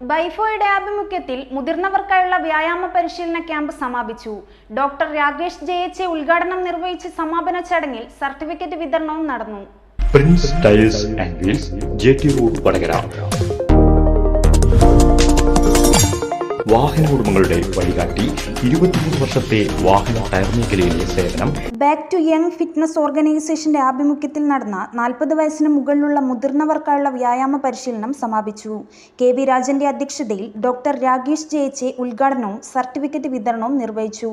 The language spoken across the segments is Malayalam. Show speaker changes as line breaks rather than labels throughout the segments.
ബൈഫോയുടെ ആഭിമുഖ്യത്തിൽ മുതിർന്നവർക്കായുള്ള വ്യായാമ പരിശീലന ക്യാമ്പ് സമാപിച്ചു. ഡോക്ടർ രാകേഷ് ജയച്ചെ ഉദ്ഘാടനം നിർവഹിച്ച സമാപന ചടങ്ങിൽ സർട്ടിഫിക്കറ്റ് വിതരണവും നടന്നു.
Prince Tiles and Wheels J T road വാഹന ഉടമകളുടെ വഴികാട്ടി ഇരുപത്തിമൂന്ന് വർഷത്തെ വാഹന ടയർ മേഖലയിലെ സേവനം.
ബാക്ക് ടു യങ് ഫിറ്റ്നസ് ഓർഗനൈസേഷന്റെ ആഭിമുഖ്യത്തിൽ നടന്ന നാൽപ്പത് വയസ്സിന് മുകളിലുള്ള മുതിർന്നവർക്കായുള്ള വ്യായാമ പരിശീലനം സമാപിച്ചു. കെ വി രാജന്റെ അധ്യക്ഷതയിൽ ഡോക്ടർ രാകേഷ് ജയച്ചെ ഉദ്ഘാടനവും സർട്ടിഫിക്കറ്റ് വിതരണവും നിർവഹിച്ചു.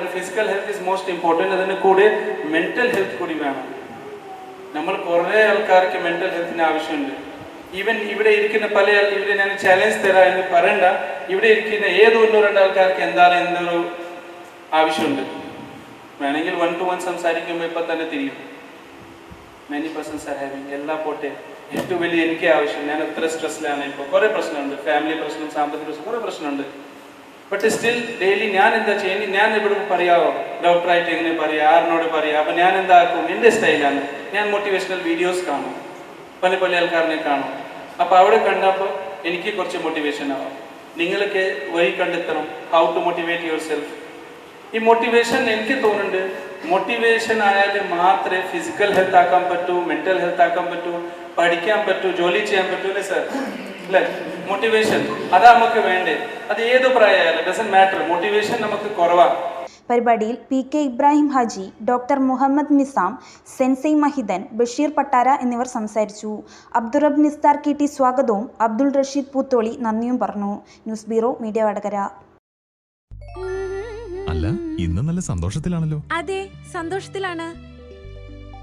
Physical health is most important അതിന് കൂടെ മെന്റൽ ഹെൽത്ത് കൂടി വേണം. നമ്മൾ കുറേ ആൾക്കാർക്ക് മെന്റൽ ഹെൽത്തിന് ആവശ്യമുണ്ട്. ഈവൻ ഇവിടെ ഇരിക്കുന്ന പല ഇവിടെ ഞാൻ ചാലഞ്ച് തരാം എന്ന് പറയണ്ട. ഇവിടെ ഇരിക്കുന്ന ഏത് ഒന്നോ ആൾക്കാർക്ക് എന്താണ് എന്തൊരു ആവശ്യമുണ്ട്. വേണമെങ്കിൽ വൺ ടു വൺ സംസാരിക്കുമ്പോൾ ഇപ്പം തന്നെ തിരിയും. മെനി പേഴ്സൺസ് ആർ ഹാവിങ് എല്ലാ പോട്ടെ. ഏറ്റവും വലിയ എനിക്ക് ആവശ്യം. ഞാൻ എത്ര സ്ട്രെസ്സിലാണ് ഇപ്പോൾ. കുറേ പ്രശ്നമുണ്ട്. ഫാമിലി പ്രശ്നം സാമ്പത്തിക പ്രശ്നം കുറേ പ്രശ്നമുണ്ട്. ബട്ട് സ്റ്റിൽ ഡെയിലി ഞാൻ എന്താ ചെയ്യുന്നത്? ഞാൻ ഇവിടെ പറയാമോ ഡോക്ടറായിട്ട് എങ്ങനെ പറയാം? ആറിനോട് പറയാം? അപ്പം ഞാൻ എന്താക്കും? എന്റെ സ്റ്റൈലാണ് ഞാൻ മോട്ടിവേഷണൽ വീഡിയോസ് കാണും. പല പല ആൾക്കാരനെ കാണും. അപ്പോൾ അവിടെ കണ്ടപ്പോൾ എനിക്ക് കുറച്ച് മോട്ടിവേഷൻ ആവാം. നിങ്ങൾക്ക് വഴി കണ്ടെത്തണം. How to motivate yourself ഈ മോട്ടിവേഷൻ എനിക്ക് തോന്നുന്നുണ്ട്. മോട്ടിവേഷൻ ആയാൽ മാത്രമേ ഫിസിക്കൽ ഹെൽത്ത് ആക്കാൻ പറ്റൂ മെന്റൽ ഹെൽത്ത് ആക്കാൻ പറ്റൂ പഠിക്കാൻ പറ്റൂ ജോലി ചെയ്യാൻ പറ്റൂ അല്ലേ സർ അല്ലേ? മോട്ടിവേഷൻ അതാ നമുക്ക് വേണ്ടേ. അത് ഏത് പ്രായമായാലും ഡസൻ മാറ്റർ മോട്ടിവേഷൻ നമുക്ക് കുറവാണ്
പരിപാടിയിൽ P K Ibrahim Haji doctor Muhammad Nizam sensei മഹിദൻ Basheer Pattara എന്നിവർ സംസാരിച്ചു. അബ്ദുറബ് നിസ്താർ കെ ടി സ്വാഗതവും അബ്ദുൾ റഷീദ് പൂത്തോളി നന്ദിയും പറഞ്ഞു. News bureau media Vadakara.
അല്ല ഇന്ന് നല്ല സന്തോഷത്തിലാണല്ലോ.
അതെ സന്തോഷത്തിലാണ്.